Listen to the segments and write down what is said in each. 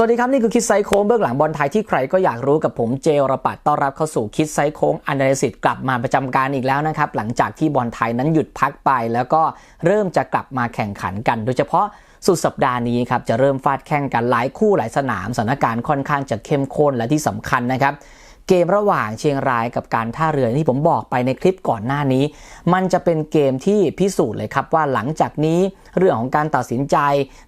สวัสดีครับนี่คือคิดไซโค้งเบื้องหลังบอลไทยที่ใครก็อยากรู้กับผมเจรปัตต้อนรับเข้าสู่คิดไซโค้งอนาลิซิสกลับมาประจำการอีกแล้วนะครับหลังจากที่บอลไทยนั้นหยุดพักไป แล้วก็เริ่มจะกลับมาแข่งขันกัน โดยเฉพาะสุดสัปดาห์นี้ครับจะเริ่มฟาดแข่งกันหลายคู่หลายสนามสถานการณ์ค่อนข้างจะเข้มข้นและที่สำคัญนะครับ เกมระหว่างเชียงรายกับการท่าเรือที่ผมบอกไปในคลิปก่อนหน้านี้ มันจะเป็นเกมที่พิสูจน์เลยครับว่าหลังจากนี้เรื่องของการตัดสินใจ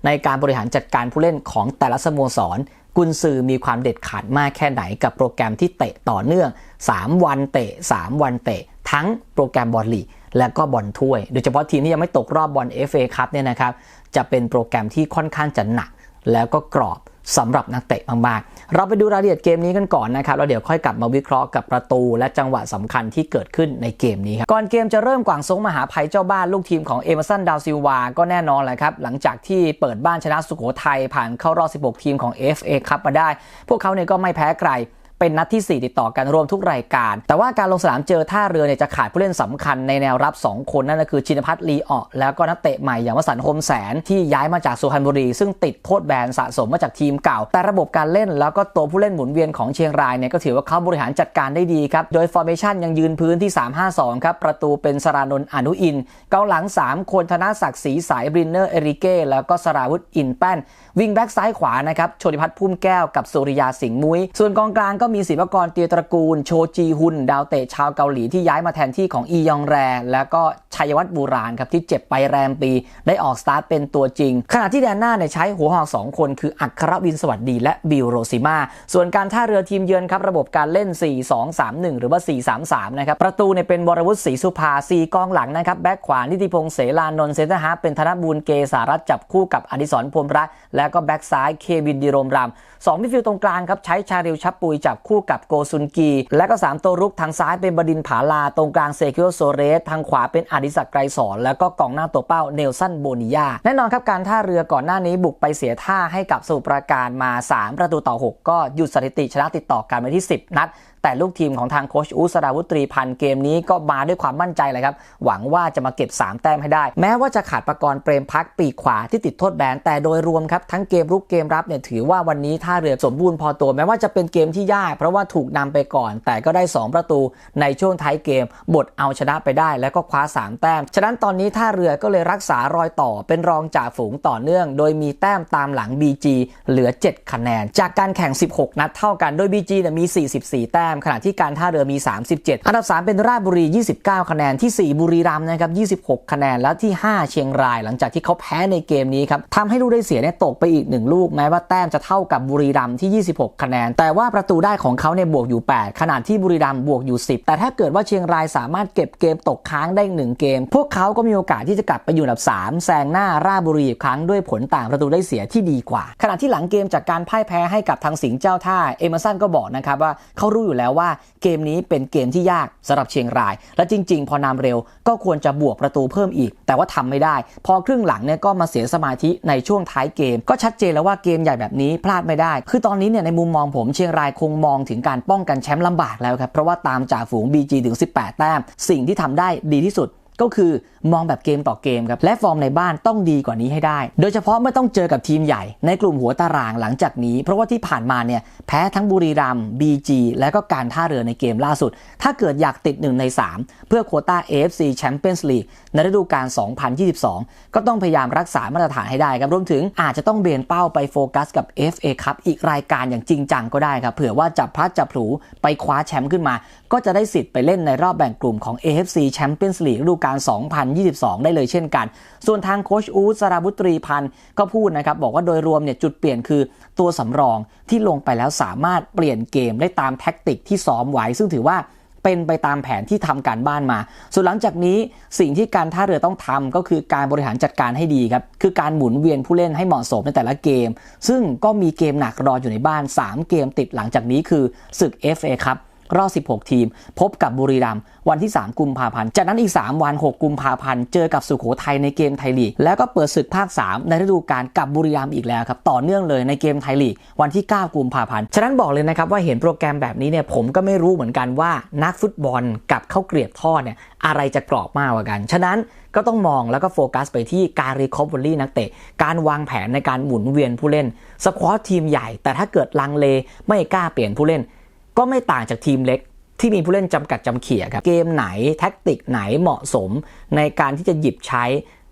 ในการบริหารจัดการผู้เล่นของแต่ละสโมสร กุนซือมีความเด็ดขาดมากแค่ไหนกับโปรแกรมที่เตะต่อเนื่อง 3 วันเตะ 3 วันเตะ ทั้งโปรแกรมบอลลีกและก็บอลถ้วย โดยเฉพาะทีมที่ยังไม่ตกรอบบอล FA ครับเนี่ยนะครับจะเป็นโปรแกรมที่ค่อนข้างจะหนักแล้วก็กรอบ สำหรับนักเตะมากๆ เราไปดูรายละเอียดเกมนี้กันก่อนนะครับแล้วเดี๋ยวค่อยกลับมาวิเคราะห์กับประตูและจังหวะสำคัญที่เกิดขึ้นในเกมนี้ครับ ก่อนเกมจะเริ่มกวางซงมหาภัยเจ้าบ้านลูกทีมของเอเมอร์สันดาวซิลวาก็แน่นอนแหละครับ หลังจากที่เปิดบ้านชนะสุโขทัยผ่านเข้ารอบ 16 ทีมของ FA ครับมาได้ พวกเขาเนี่ยก็ไม่แพ้ใคร เป็นนัดที่ 4 ติดต่อกันรวมทุกรายการ แต่ว่าการลงสนามเจอท่าเรือเนี่ยจะขาดผู้เล่นสำคัญในแนวรับ 2 คนนั่นก็คือชินพัฒน์ลีออแล้วก็นักเตะใหม่อย่างวสันต์โฮมแสนที่ย้ายมาจากสุพรรณบุรี ซึ่งติดโทษแบนสะสมมาจากทีมเก่า แต่ระบบการเล่นแล้วก็ตัวผู้เล่นหมุนเวียนของเชียงรายเนี่ยก็ถือว่าเขาบริหารจัดการได้ดีครับโดยฟอร์เมชันยังยืนพื้นที่ 3-5-2 ครับประตูเป็นสรานนท์อนุอินเกาหลัง 3 คนธนศักดิ์ศรีสายบรินเนอร์เอริเก้แล้วก็สราวุธอินแป้นวิ่งแบ็กซ้ายขวานะครับโชติพัฒน์พุ่มแก้วกับสุริยาสิงห์มุ้ยส่วนกองกลางก็มีศิวกรเตียตระกูล โชจีฮุน ดาวเตะชาวเกาหลีที่ย้ายมาแทนที่ของอียองแร แล้วก็ชัยวัฒน์บูรานครับที่เจ็บไปแรมปี ได้ออกสตาร์ทเป็นตัวจริง ขณะที่แดนหน้าเนี่ยใช้หัวหอก 2 คน คืออัครวินสวัสดีและบิลโรซิมาส่วนการท่าเรือทีมเยือนครับระบบการเล่น 4-2-3-1 หรือว่า 4-3-3 นะครับประตูเนี่ยเป็นบรวุฒิศรีสุภา4กองหลังนะครับแบ็คขวานิติพงษ์เสลานนท์เซนเตอร์ฮาร์เป็นธนบูลเกสารัตจับคู่กับอดิศรพรมรัตและก็แบ็คซ้ายเควินดิโรมรำสองมิดฟิลด์ตรงกลางครับใช้ชาริวชับปุยจับคู่กับโกซุนกี และก็ 3 ตัวรุกทางซ้ายเป็นบดินผาลา ตรงกลางเซคิโอโซเรส ทางขวาเป็นอดิศักไกรสอนแล้วก็กองหน้าตัวเป้าเนลสันโบนิยาแน่นอนครับการท่าเรือก่อนหน้านี้บุกไปเสียท่าให้กับสุปราการมา 3 ประตูต่อ 6 ก็หยุดสถิติชนะติดต่อกันไปที่ 10 นัดแต่ลูกทีมของทางโคชอุสราวุตรีพันธ์เกมนี้ก็มาด้วยความมั่นใจเลยครับ หวังว่าจะมาเก็บ 3 แต้มให้ได้ แม้ว่าจะขาดประกรณ์เปรมพักปีกขวาที่ติดโทษแบนแต่โดยรวมครับ ทั้งเกมรุกเกมรับเนี่ยถือว่าวันนี้ท่าเรือสมบูรณ์พอตัว แม้ว่าจะเป็นเกมที่ยากเพราะว่าถูกนำไปก่อน แต่ก็ได้ 2 ประตูในช่วงท้ายเกม บทเอาชนะไปได้ แล้วก็คว้า 3 แต้ม ฉะนั้นตอนนี้ท่าเรือก็เลยรักษารอยต่อเป็นรองจ่าฝูงต่อเนื่อง โดยมีแต้มตามหลัง BG เหลือ 7 คะแนน จากการแข่ง 16 นัดเท่ากันโดย BG เนี่ยมี 44 แต้ม ขณะที่การท่าเรือมี 37 อันดับ 3 เป็นราชบุรี 29 คะแนนที่ 4 บุรีรัมย์นะครับ 26 คะแนนแล้วที่ 5 เชียงราย หลังจากที่เขาแพ้ในเกมนี้ครับทำให้ลูกได้เสียเนี่ยตกไปอีก 1 ลูกแม้ว่าแต้มจะเท่ากับบุรีรัมย์ที่ 26 คะแนน แต่ว่าประตูได้ของเขาเนี่ยบวกอยู่ 8 ขณะที่บุรีรัมย์บวกอยู่ 10 แต่ถ้าเกิดว่าเชียงรายสามารถเก็บเกมตกค้างได้อีกหนึ่งเกม พวกเขาก็มีโอกาสที่จะกลับไปอยู่อันดับ 3 แซงหน้าราชบุรีอีกครั้งด้วยผลต่างประตูได้เสียที่ดีกว่า ขณะที่หลังเกมจากการพ่ายแพ้ให้กับทางสิงห์เจ้าท่าเอเมอร์สันก็บอกนะครับว่าเขารู้อยู่แล้วว่าเกมนี้เป็นเกมที่ยากสำหรับเชียงราย และจริง ๆ พอนำเร็วก็ควรจะบวกประตูเพิ่มอีก แต่ว่าทำไม่ได้ พอครึ่งหลังเนี่ยก็มาเสียสมาธิในช่วงท้ายเกม ก็ชัดเจนแล้วว่าเกมใหญ่แบบนี้พลาดไม่ได้ คือตอนนี้เนี่ยในมุมมองผมเชียงรายคงมององถึงการป้องกันแชมป์ลำบากแล้วครับ เพราะว่าตามจ่าฝูง BG ถึง 18 แต้ม สิ่งที่ทำได้ดีที่สุด ก็คือมองแบบเกมต่อเกมครับและฟอร์มในบ้านต้องดีกว่านี้ให้ได้ โดยเฉพาะเมื่อต้องเจอกับทีมใหญ่ในกลุ่มหัวตารางหลังจากนี้ เพราะว่าที่ผ่านมาเนี่ยแพ้ทั้งบุรีรัมย์ BG และก็การท่าเรือในเกมล่าสุด ถ้าเกิดอยากติด 1 ใน 3 เพื่อโควต้า AFC Champions League ในฤดูกาล 2022 ก็ต้องพยายามรักษามาตรฐานให้ได้ครับรวมถึงอาจจะต้องเบนเป้าไปโฟกัสกับ FA Cup อีกรายการอย่างจริงจังก็ได้ครับเผื่อว่าจับพลัดจับผลูไปคว้าแชมป์ขึ้นมา ก็จะได้สิทธิ์ไปเล่นในรอบแบ่งกลุ่มของ AFC Champions League ฤดูกาล2022 ได้เลยเช่นกัน ส่วนทางโคชอูสราบุตรีพันธ์ก็พูดนะครับบอกว่าโดยรวมเนี่ยจุดเปลี่ยนคือตัวสำรองที่ลงไปแล้วสามารถเปลี่ยนเกมได้ตามแท็กติกที่ซ้อมไว้ ซึ่งถือว่าเป็นไปตามแผนที่ทำการบ้านมา ส่วนหลังจากนี้สิ่งที่การท่าเรือต้องทำก็คือการบริหารจัดการให้ดีครับ คือการหมุนเวียนผู้เล่นให้เหมาะสมในแต่ละเกม ซึ่งก็มีเกมหนักรออยู่ในบ้าน 3 เกมติดหลังจากนี้คือศึก FA ครับ รอบ 16 ทีม พบกับบุรีรัมย์วันที่ 3 กุมภาพันธ์ จากนั้นอีก 3 วัน 6 กุมภาพันธ์ เจอกับสุโขทัยในเกมไทยลีก แล้วก็เปิดศึกภาค 3 ในฤดูกาลกับบุรีรัมย์อีกแล้วครับ ต่อเนื่องเลยในเกมไทยลีกวันที่ 9 กุมภาพันธ์ ฉะนั้นบอกเลยนะครับว่าเห็นโปรแกรมแบบนี้เนี่ยผมก็ไม่รู้เหมือนกันว่านักฟุตบอลกับข้าวเกรียบทอดเนี่ยอะไรจะกรอบมากกว่ากัน ฉะนั้นก็ต้องมองแล้วก็โฟกัสไปที่การรีคอ v เวอรี่นักเตะ การวางแผนในการหมุนเวียนผู้เล่น สควอตทีมใหญ่ แต่ถ้าเกิดลังเลไม่กล้าเปลี่ยนผู้เล่น ก็ไม่ต่างจากทีมเล็กที่มีผู้เล่นจำกัดจำเขี่ยครับ เกมไหนแท็กติกไหนเหมาะสมในการที่จะหยิบใช้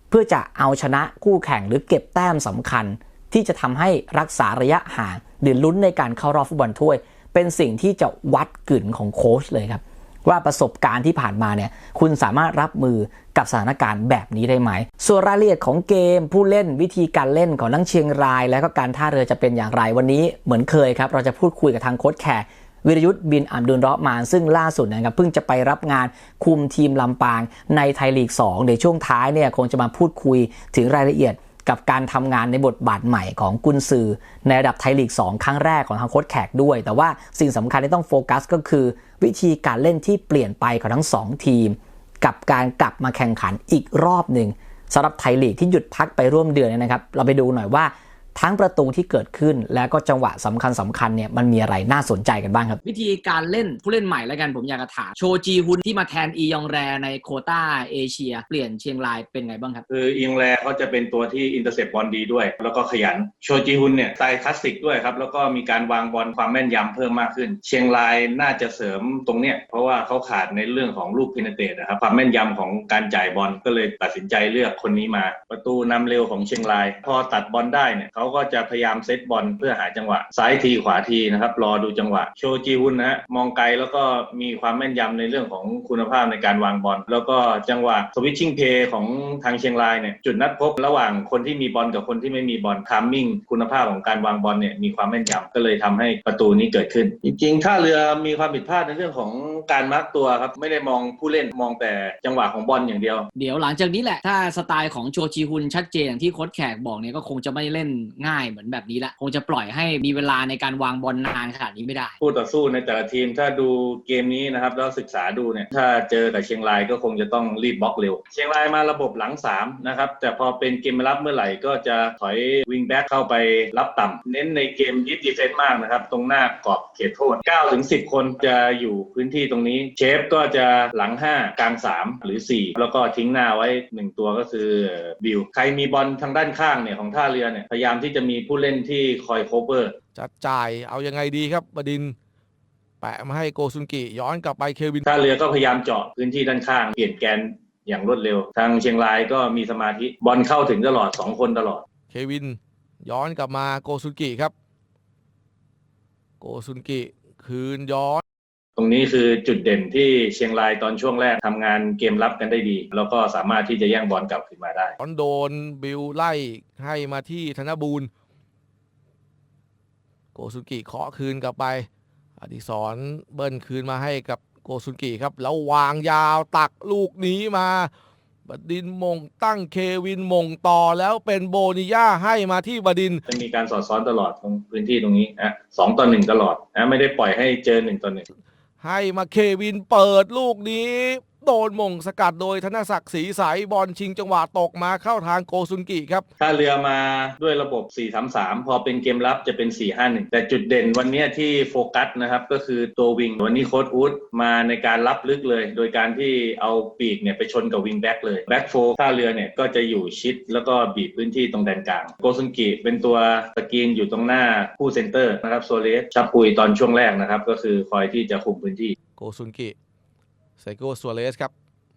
เพื่อจะเอาชนะคู่แข่งหรือเก็บแต้มสำคัญ ที่จะทำให้รักษาระยะห่างหรือลุ้นในการเข้ารอบฟุตบอลถ้วย เป็นสิ่งที่จะวัดกึ่นของโค้ชเลยครับ ว่าประสบการณ์ที่ผ่านมาเนี่ยคุณสามารถรับมือกับสถานการณ์แบบนี้ได้ไหม ส่วนรายละเอียดของเกมผู้เล่นวิธีการเล่นของทั้งเชียงราย และก็การท่าเรือจะเป็นอย่างไรวันนี้เหมือนเคยครับเราจะพูดคุยกับทางโค้ชแขก วิรยุทธ์บินอัมดุลราะห์มานซึ่งล่าสุดนะครับเพิ่งจะไปรับงานคุมทีมลำปางในไทยลีก 2 ในช่วงท้ายเนี่ยคงจะมาพูดคุยถึงรายละเอียดกับการทำงานในบทบาทใหม่ของกุนซือ ในระดับไทยลีก 2 ครั้งแรกของทางโค้ชแขกด้วย แต่ว่าสิ่งสำคัญที่ต้องโฟกัสก็คือ วิธีการเล่นที่เปลี่ยนไปของทั้ง 2 ทีม กับการกลับมาแข่งขันอีกรอบหนึ่งสำหรับไทยลีกที่หยุดพักไปร่วมเดือนนะครับ เราไปดูหน่อยว่า ทั้งประตูที่เกิดขึ้น แล้วก็จังหวะสำคัญสคัญๆเนี่ยมันมีอะไรน่าสนใจกันบ้างครับ วิธีการเล่นผู้เล่นใหม่แล้วกันผมอยากจะถามโชจีฮุนที่มาแทนอียองแรในโควต้าเอเชีย เปลี่ยนเชียงรายเป็นไงบ้างครับคืออิงแลเขาจะเป็นตัวที่อินเตอร์เซปบอลดีด้วย แล้วก็ขยันโชจิฮุนเนี่ยสไตล์คลาสสิกด้วยครับแล้วก็มีการวางบอลความแม่นยำเพิ่มมากขึ้น เชียงรายน่าจะเสริมตรงเนี้ยเพราะว่าเขาขาดในเรื่องของลูกพินเตตนะครับความแม่นยำของการจ่ายบอลก็เลยตัดสินใจเลือกคนนี้มา ประตูนำเร็วของเชียงราย พอตัดบอลได้เนี่ยเขาก็จะพยายามเซตบอลเพื่อหาจังหวะซ้ายทีขวาทีนะครับ รอดูจังหวะ โชจิฮุนนะฮะมองไกลแล้วก็มีความแม่นยำในเรื่องของคุณภาพในการวางบอลแล้วก็จังหวะสวิตชิ่งเพย์ของทางเชียงรายเนี่ยจุดนัดพบระหว่างคนที่มีบอลกับคนที่ไม่มีบอลทามมิ่งคุณภาพของการวางบอลเนี่ยมีความแม่นยำก็เลยทำให้ประตูนี้เกิดขึ้น จริงๆ ถ้าเรือมีความผิดพลาดในเรื่องของการมาร์กตัวครับไม่ได้มองผู้เล่นมองแต่จังหวะของบอลอย่างเดียว เดี๋ยวหลังจากนี้แหละถ้าสไตล์ของโชจีฮุนชัดเจนอย่างที่โค้ชแขกบอกเนี่ยก็คงจะไม่เล่นง่ายเหมือนแบบนี้ละคงจะปล่อยให้มีเวลาในการวางบอลนานขนาดนี้ไม่ได้คู่ต่อสู้ในแต่ละทีมถ้าดูเกมนี้นะครับแล้วศึกษาดูเนี่ยถ้าเจอกับเชียงรายก็คงจะต้องรีบบล็อกเร็ว เชียงรายมาระบบหลัง3นะครับแต่พอเป็นเกมรับเมื่อไหร่ก็จะถอยวิงแบ็กเข้าไปรับต่ำเน้นในเกมยิดดีเฟนต์มากนะครับตรงหน้ากรอบเขตโทษ9ถึง10 คนจะอยู่พื้นที่ตรงนี้ เชฟก็จะหลัง 5 กลาง 3 หรือ 4 แล้วก็ทิ้งหน้าไว้ 1 ตัวก็คือบิวใครมีบอลทางด้านข้างเนี่ยของท่าเรือเนี่ยพยายามที่จะมีผู้เล่นที่คอยโคเวอร์จัดจ่ายเอายังไงดีครับบดินทร์แปะมาให้โกซุนกิย้อนกลับไปเควินท่าเรือก็พยายามเจาะพื้นที่ด้านข้างเปลี่ยนแกนอย่างรวดเร็ว ทางเชียงรายก็มีสมาธิบอลเข้าถึงตลอด 2 คนตลอด เควินย้อนกลับมาโกซุนกิครับ โกซุนกิคืนย้อน ตรงนี้คือจุดเด่นที่เชียงรายตอนช่วงแรกทำงานเกมรับกันได้ดี แล้วก็สามารถที่จะแย่งบอลกลับขึ้นมาได้ย้อนโดนบิลไล่ให้มาที่ธนบูรณ์โกซุนกิเคาะคืนกลับไป อดิศรเบิ้ลคืนมาให้กับโกซุนกิครับ แล้ววางยาวตักลูกนี้มาบดินทร์มงตั้งเควินมงต่อแล้วเป็นโบนิย่าให้มาที่บดินทร์จะมีการสอดซ้อนตลอดตรงพื้นที่ตรงนี้นะสองต่อหนึ่งตลอดนะไม่ได้ปล่อยให้เจอหนึ่งต่อหนึ่ง ให้มาเควินเปิดลูกนี้ โดนมงสกัดโดยธนศักดิ์ศรีใสบอลชิงจังหวะตกมาเข้าทางโกซุนกิครับถ้าเรือมาด้วยระบบ 4-3-3 พอเป็นเกมรับจะเป็น 4-5-1 แต่จุดเด่นวันนี้ที่โฟกัสนะครับ ก็คือตัววิงวันนี้โค้ดอูดมาในการรับลึกเลย โดยการที่เอาปีกเนี่ยไปชนกับวิงแบ็กเลยแบ็กโฟท่าเรือเนี่ยก็จะอยู่ชิดแล้วก็บีบพื้นที่ตรงแดนกลางโกซุนกิเป็นตัวสกรีนอยู่ตรงหน้าผู้เซนเตอร์นะครับโซเลสชับปุยตอนช่วงแรกนะครับ ก็คือคอยที่จะคุมพื้นที่โกซุนกิ ไซโกซัวเรสครับ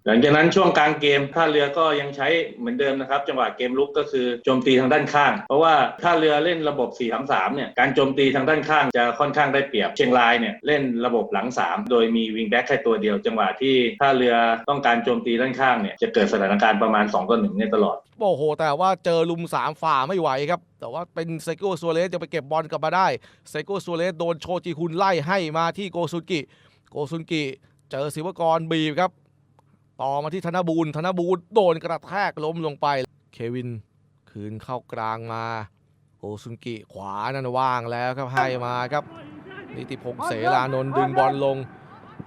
หลังจากนั้นช่วงกลางเกมท่าเรือก็ยังใช้เหมือนเดิมนะครับ จังหวะเกมลุกก็คือโจมตีทางด้านข้าง เพราะว่าท่าเรือเล่นระบบ 4-3-3 เนี่ยการโจมตีทางด้านข้างจะค่อนข้างได้เปรียบเชียงรายเนี่ยเล่นระบบหลัง 3 โดยมีวิงแบ็กแค่ตัวเดียว จังหวะที่ท่าเรือต้องการโจมตีด้านข้างเนี่ยจะเกิดสถานการณ์ประมาณ2ต่อ1เนี่ยตลอดโอ้โห แต่ว่าเจอลุมสามฝ่าไม่ไหวครับ แต่ว่าเป็นไซโกซัวเรสจะไปเก็บบอลกลับมาได้ไซโกซัวเรสโดนโชจิคุนไล่ให้มาที่โกซุนกิโกซุนกิ เจอศิวกรบีบครับ ต่อมาที่ธนบูรณธนบูรณโดนกระแทกล้มลงไป เควินคืนเข้ากลางมาโอซุนกิขวานั่นว่างแล้วครับให้มาครับ นิติพงษ์เสรานนท์ดึงบอลลง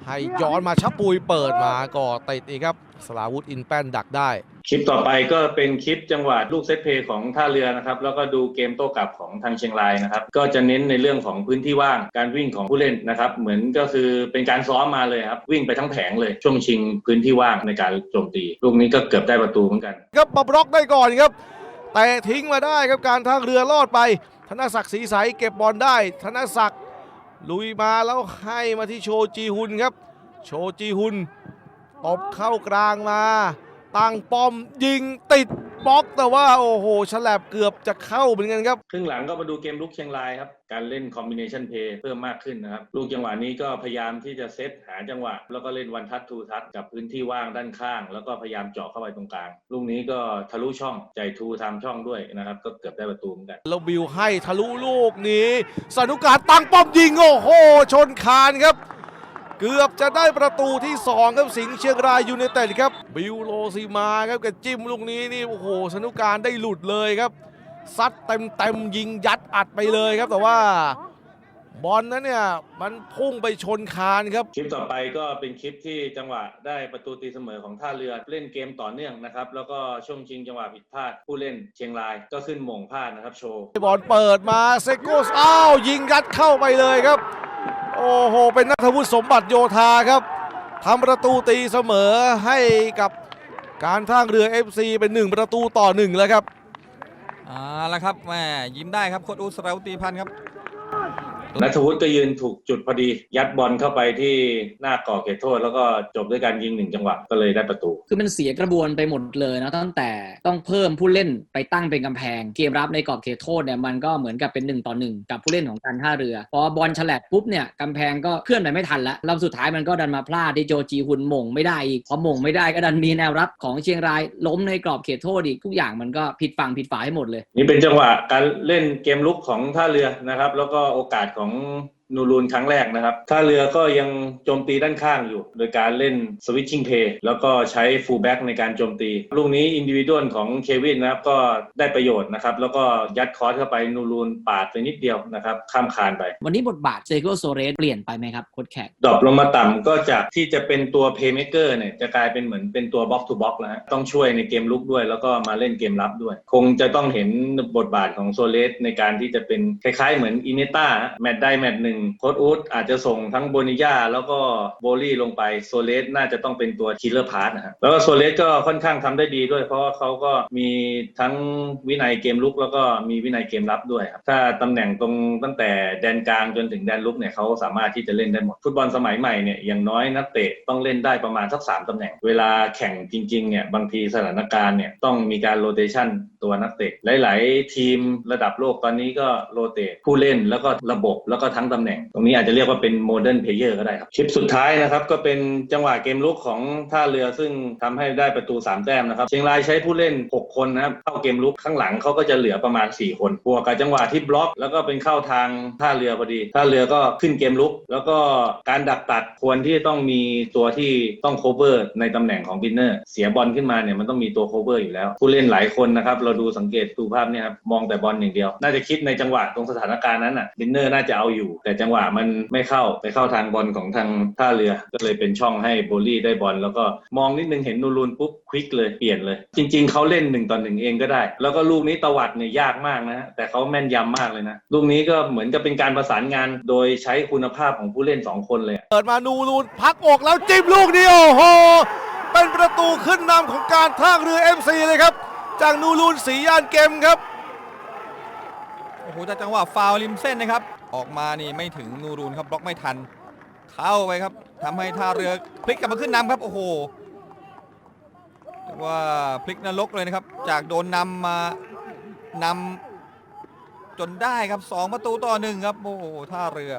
ให้ย้อนมาชับปุยเปิดมาก่อติดอีกครับสลาวุธอินแป้นดักได้ คลิปต่อไปก็เป็นคลิปจังหวะลูกเซตเพย์ของท่าเรือนะครับ แล้วก็ดูเกมโต้กลับของทางเชียงรายนะครับ ก็จะเน้นในเรื่องของพื้นที่ว่างการวิ่งของผู้เล่นนะครับ เหมือนก็คือเป็นการซ้อมมาเลยครับ วิ่งไปทั้งแผงเลย ช่วงชิงพื้นที่ว่างในการโจมตี ลูกนี้ก็เกือบได้ประตูเหมือนกันครับมาบล็อกได้ก่อนครับแต่ทิ้งมาได้ครับการท่าเรือรอดไป ธนศักดิ์ศรีใสเก็บบอลได้ ธนศักดิ์ลุยมาแล้วให้มาที่โชจีฮุนครับ โชจีฮุนตบเข้ากลางมา ตั้งป้อมยิงติดบล็อกแต่ว่าโอ้โหฉลับเกือบจะเข้าเหมือนกันครับ ครึ่งหลังก็มาดูเกมลุกเชียงรายครับ การเล่นคอมบิเนชันเพย์เพิ่มมากขึ้นนะครับ ลูกจังหวะนี้ก็พยายามที่จะเซตหาจังหวะ แล้วก็เล่นวันทัดทูทัดกับพื้นที่ว่างด้านข้าง แล้วก็พยายามเจาะเข้าไปตรงกลาง ลูกนี้ก็ทะลุช่องใจทูทำช่องด้วยนะครับ ก็เกือบได้ประตูเหมือนกัน แล้วบิวให้ทะลุลูกนี้สนุการตั้งป้อมยิงโอ้โหชนคานครับ เกือบจะได้ประตูที่ 2 ครับสิงห์เชียงรายยูเนเต็ดครับ บิวโลซีมาครับกับจิ้มลูกนี้นี่โอ้โหสนุการได้หลุดเลยครับซัดเต็มเต็มยิงยัดอัดไปเลยครับแต่ว่า บอลนั้นเนี่ยมันพุ่งไปชนคานครับ คลิปต่อไปก็เป็นคลิปที่จังหวะได้ประตูตีเสมอของท่าเรือเล่นเกมต่อเนื่องนะครับ แล้วก็ช่วงชิงจังหวะผิดพลาดผู้เล่นเชียงรายก็ขึ้นหม่งพลาดนะครับโชว์บอลเปิดมาเซโกสอ้าวยิงยัดเข้าไปเลยครับ โอ้โห เป็นนัทวุฒิสมบัติโยธาครับทำประตูตีเสมอให้กับการท่างเรือ FC เป็น 1 ประตูต่อ 1 แล้วครับ เอาละครับแหม่ยิ้มได้ครับโค้ชอูสราวุตีพันธ์ครับ นัทวุฒิก็ยืนถูกจุดพอดี ยัดบอลเข้าไปที่หน้ากรอบเขตโทษ แล้วก็จบด้วยการยิงหนึ่งจังหวะก็เลยได้ประตู คือมันเสียกระบวนไปหมดเลยนะตั้งแต่ต้องเพิ่มผู้เล่นไปตั้งเป็นกำแพง เกมรับในกรอบเขตโทษเนี่ยมันก็เหมือนกับเป็นหนึ่งต่อหนึ่งกับผู้เล่นของการท่าเรือพอบอลฉลับปุ๊บเนี่ยกำแพงก็เคลื่อนไปไม่ทันแล้วรอบสุดท้ายมันก็ดันมาพลาดที่โจจีฮุนหม่งไม่ได้อีกพอหม่งไม่ได้ก็ดันมีแนวรับของเชียงรายล้มในกรอบเขตโทษอีกทุกอย่างมันก็ผิดฝั่งผิดฝาให้หมดเลย นี่เป็นจังหวะการเล่นเกมลุกของท่าเรือนะครับแล้วก็โอกาสของของ นูรูนครั้งแรกนะครับท่าเรือก็ยังโจมตีด้านข้างอยู่ โดยการเล่นสวิตชิ่งเพย์แล้วก็ใช้ฟูลแบ็กในการโจมตี ลูกนี้อินดิวิดวลของเควินนะครับก็ได้ประโยชน์นะครับแล้วก็ยัดคอร์สเข้าไปนูรูนปาดไปนิดเดียวนะครับข้ามคานไป วันนี้บทบาทเซโกโซเรสเปลี่ยนไปไหมครับโค้ชแขกดรอปลงมาต่ำก็จากที่จะเป็นตัวเพย์เม k เกอร์เนี่ยจะกลายเป็นเหมือนเป็นตัวบล็อกทูบล็อกแล้วฮะต้องช่วยในเกมลุกด้วย แล้วก็มาเล่นเกมรับด้วย คงจะต้องเห็นบทบาทของโซเลสในการที่จะเป็นคล้ายๆเหมือนอินเนต้าแมตช์ได้แมตช์หนึ่งโค้ดอูดอาจจะส่งทั้งโบนิยาแล้วก็โบลี่ลงไปโซเลสน่าจะต้องเป็นตัวคิลเลอร์พาร์ทนะฮะแล้วก็โซเลสก็ค่อนข้างทำได้ดีด้วย เพราะว่าเขาก็มีทั้งวินัยเกมลุก แล้วก็มีวินัยเกมรับด้วยครับถ้าตำแหน่งตรงตั้งแต่แดนกลางจนถึงแดนลุกเนี่ยเขาสามารถที่จะเล่นได้หมดฟุตบอลสมัยใหม่เนี่ยอย่างน้อยนักเตะต้องเล่นได้ประมาณสักสามตำแหน่ง เวลาแข่งจริงๆเนี่ยบางทีสถานการณ์เนี่ยต้องมีการโรเตชันตัวนักเตะหลาย ๆ ทีมระดับโลกตอนนี้ก็โรเตทผู้เล่นแล้วก็ระบบแล้วก็ทั้งตำแหน่งตรงนี้อาจจะเรียกว่าเป็นโมเดิร์นเพลเยอร์ก็ได้ครับ คลิปสุดท้ายนะครับ ก็เป็นจังหวะเกมลุกของท่าเรือซึ่งทำให้ได้ประตู 3 แต้มนะครับ เชียงรายใช้ผู้เล่น 6 คนนะครับเข้าเกมลุกข้างหลังเขาก็จะเหลือประมาณ 4 คนบวกกับจังหวะที่บล็อก แล้วก็เป็นเข้าทางท่าเรือพอดีท่าเรือก็ขึ้นเกมลุก แล้วก็การดักตัดควรที่ต้องมีตัวที่ต้องโคเวอร์ในตำแหน่งของบินเนอร์เสียบอลขึ้นมาเนี่ยมันต้องมีตัวโคเวอร์อยู่แล้ว ผู้เล่นหลายคนนะครับเราดูสังเกตดูภาพเนี่ยครับมองแต่บอลอย่างเดียว น่าจะคิดในจังหวะตรงสถานการณ์นั้นอะบินเนอร์น่าจะเอาอยู่แต่จังหวะมันไม่เข้าไปเข้าทางบอลของทางท่าเรือ ก็เลยเป็นช่องให้โบลี่ได้บอลแล้วก็มองนิดนึงเห็นนูรูนปุ๊บควิกเลยเปลี่ยนเลย จริง ๆเขาเล่นหนึ่งต่อหนึ่งเองก็ได้ แล้วก็ลูกนี้ตวัดเนี่ยยากมากนะฮะแต่เขาแม่นยำมากเลยนะลูกนี้ก็เหมือนกับเป็นการประสานงานโดยใช้คุณภาพของผู้เล่นสองคนเลยเปิดมานูรูนพักอกแล้วจิ้มลูกนี้โอ้โหเป็นประตูขึ้นนำของการท่างเรือ MC เลยครับ จากนูรูนสียานเกมครับโอ้โหจากจังหวะฟาวล์ริมเส้นนะครับ ออกมานี่ไม่ถึงนูรูนครับบล็อกไม่ทัน เข้าไปครับทำให้ท่าเรือพลิกกลับมาขึ้นนำครับโอ้โหว่าพลิกนรกเลยนะครับ จากโดนนำมานำจนได้ครับสองประตูต่อหนึ่งครับ โอ้โหท่าเรือ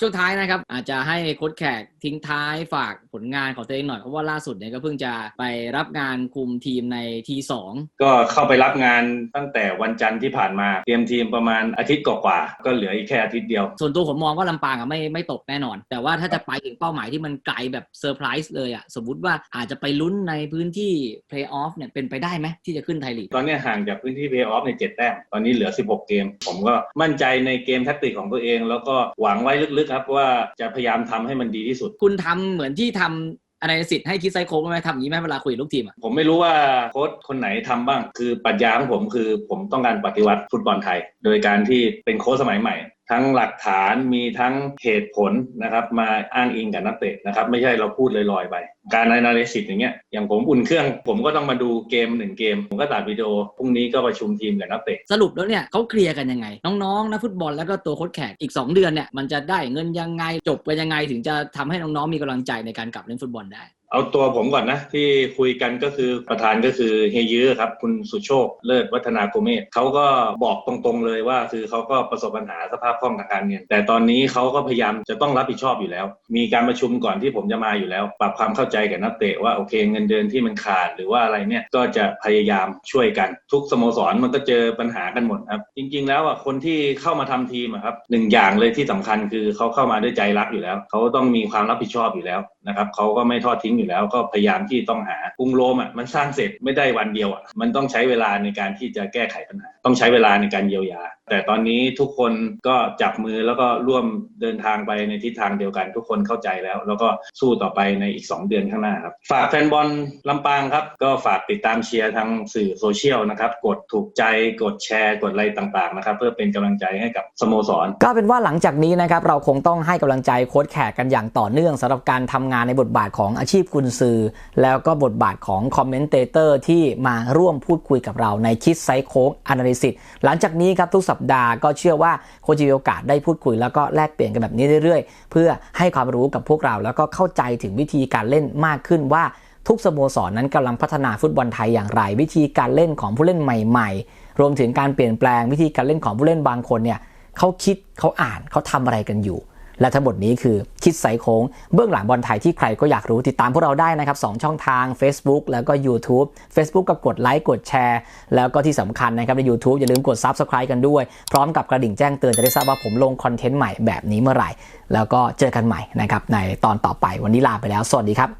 ช่วงท้ายนะครับ อาจจะให้โค้ชแขกทิ้งท้ายฝากผลงานของตัวเองหน่อย เพราะว่าล่าสุดเนี่ยก็เพิ่งจะไปรับงานคุมทีมในทีสองก็เข้าไปรับงานตั้งแต่วันจันทร์ที่ผ่านมาเตรียมทีมประมาณอาทิตย์กว่าๆก็เหลืออีกแค่อาทิตย์เดียว ส่วนตัวผมมองว่าลำปางอะไม่ไม่ตกแน่นอน แต่ว่าถ้าจะไปถึงเป้าหมายที่มันไกลแบบเซอร์ไพรส์เลยอะสมมติว่าอาจจะไปลุ้นในพื้นที่เพลย์ออฟเนี่ยเป็นไปได้ไหมที่จะขึ้นไทยลีกตอนนี้ห่างจากพื้นที่เพย์ออฟในเจ็ดแต้มตอนนี้เหลือ 16 เกม ผมก็มั่นใจในเกมแท็กติกของตัวเอง แล้วก็หวังไว้ลึกๆครับว่าจะพยายามทำให้มันดีที่สุด คุณทำเหมือนที่ทำอะไรสิทธิ์ให้คิดไซโค้งไหมทำอย่างนี้ไหมเวลาคุยกับลูกทีมอะผมไม่รู้ว่าโค้ชคนไหนทำบ้าง คือปรัชญาของผมคือผมต้องการปฏิวัติฟุตบอลไทย โดยการที่เป็นโค้ชสมัยใหม่ ทั้งหลักฐานมีทั้งเหตุผลนะครับมาอ้างอิงกับนักเตะนะครับไม่ใช่เราพูดลอยๆไป การในาฬิสิตอย่างเงี้ยอย่างผมอุ่นเครื่อง ผมก็ต้องมาดูเกมหนึ่งเกม ผมก็ตัดวิดีโอพรุ่งนี้ก็ประชุมทีมกับนักเตะสรุปแล้วเนี่ยเขาเคลียร์กันยังไง น้องๆนักฟุตบอลแล้วก็ตัวโค้ชแขกอีก 2 เดือนเนี่ยมันจะได้เงินยังไงจบกันยังไงถึงจะทำให้น้องๆมีกำลังใจในการกลับเล่นฟุตบอลได้ เอาตัวผมก่อนนะ ที่คุยกันก็คือประธานก็คือเฮยยื้อครับคุณสุโชคเลิศวัฒนาโกเมศเขาก็บอกตรงๆเลยว่า คือเขาก็ประสบปัญหาสภาพคล่องทางการเงินแต่ตอนนี้เขาก็พยายามจะต้องรับผิดชอบอยู่แล้ว มีการประชุมก่อนที่ผมจะมาอยู่แล้ว ปรับความเข้าใจกับนักเตะว่าโอเคเงินเดือนที่มันขาดหรือว่าอะไรเนี่ยก็จะพยายามช่วยกันทุกสโมสรมันก็เจอปัญหากันหมดครับจริง ๆ แล้วอะคนที่เข้ามาทำทีมครับหนึ่งอย่างเลยที่สำคัญคือเขาเข้ามาด้วยใจรักอยู่แล้วเขาต้องมีความรับผิดชอบอยู่แล้วนะครับเขาก็ไม่ทอดทิ้งอยู่แล้ว ก็พยายามที่ต้องหากรุงโรมอะมันสร้างเสร็จไม่ได้วันเดียวอะมันต้องใช้เวลาในการที่จะแก้ไขปัญหา ต้องใช้เวลาในการเยียวยา แต่ตอนนี้ทุกคนก็จับมือแล้วก็ร่วมเดินทางไปในทิศทางเดียวกัน ทุกคนเข้าใจแล้ว แล้วก็สู้ต่อไปในอีก 2 เดือนข้างหน้าครับฝากแฟนบอลลำปางครับ ก็ฝากติดตามเชียร์ทางสื่อโซเชียลนะครับกดถูกใจกดแชร์กดอะไรต่างๆนะครับเพื่อเป็นกำลังใจให้กับสโมสร ก็เป็นว่าหลังจากนี้นะครับเราคงต้องให้กำลังใจโค้ชแขกกันอย่างต่อเนื่องสำหรับการทำงานในบทบาทของอาชีพกุนซือ แล้วก็บทบาทของคอมเมนเตเตอร์ที่มาร่วมพูดคุยกับเราในคิดไซโค้งอนาลิซิสหลังจากนี้ครับทุกสัปดาห์ก็เชื่อว่าโคจะมีโอกาสได้พูดคุย แล้วก็แลกเปลี่ยนกันแบบนี้เรื่อยๆ เพื่อให้ความรู้กับพวกเรา แล้วก็เข้าใจถึงวิธีการเล่นมากขึ้นว่าทุกสโมสรนั้นกำลังพัฒนาฟุตบอลไทยอย่างไร วิธีการเล่นของผู้เล่นใหม่ ๆ รวมถึงการเปลี่ยนแปลงวิธีการเล่นของผู้เล่นบางคนเนี่ยเขาคิดเขาอ่านเขาทำอะไรกันอยู่ และทั้งหมดนี้คือคิดใส่โค้งเบื้องหลังบอลไทยที่ใครก็อยากรู้ติดตามพวกเราได้นะครับ2ช่องทาง Facebook แล้วก็ YouTube Facebook ก็กดไลค์กดแชร์ แล้วก็ที่สำคัญนะครับใน YouTube อย่าลืมกด Subscribe กันด้วย พร้อมกับกระดิ่งแจ้งเตือนจะได้ทราบว่าผมลงคอนเทนต์ใหม่แบบนี้เมื่อไหร่ แล้วก็เจอกันใหม่นะครับในตอนต่อไปวันนี้ลาไปแล้ว สวัสดีครับ